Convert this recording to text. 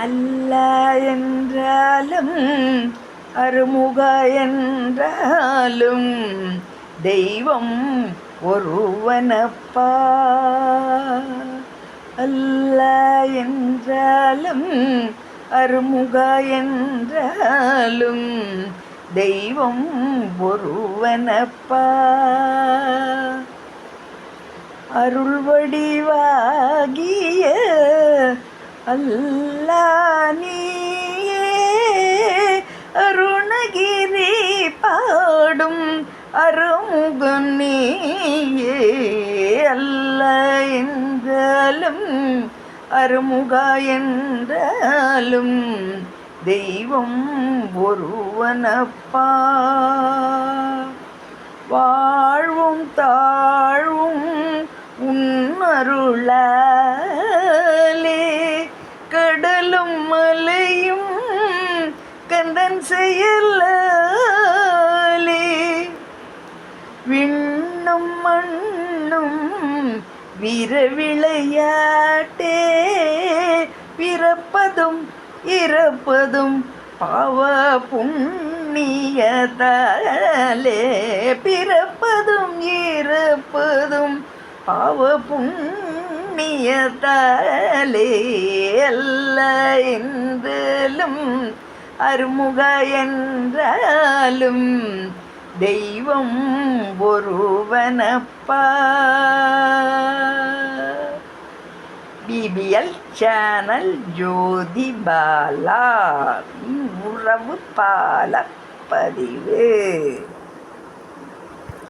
அல்ல என்றாலும் அருமுக என்றாலும் தெய்வம் ஒருவனப்பா. அல்ல என்றாலும் அருமுக என்றாலும் தெய்வம் ஒருவனப்பா. அருள் வடிவாகிய அல்ல பாடும் நீயே அல்ல என்றாலும் அருமுகா என்றாலும் தெய்வம் ஒருவனப்பா. வாழ்வும் தாழ்வும் உன்னருளே கடலும் மலையும் கந்தன் செயலாலே விண்ணும் மண்ணும் வீர விளையாட்டே பிறப்பதும் இறப்பதும் பாவ புண்ணியதாலே. பிறப்பதும் இறப்பதும் பாவ புண்ணியதாலே அல்ல என்றாலும் அருமுக என்றாலும் தெய்வம் ஒருவனப்பா. BPL channel Jothi Bala. உறவு பால பதிவு.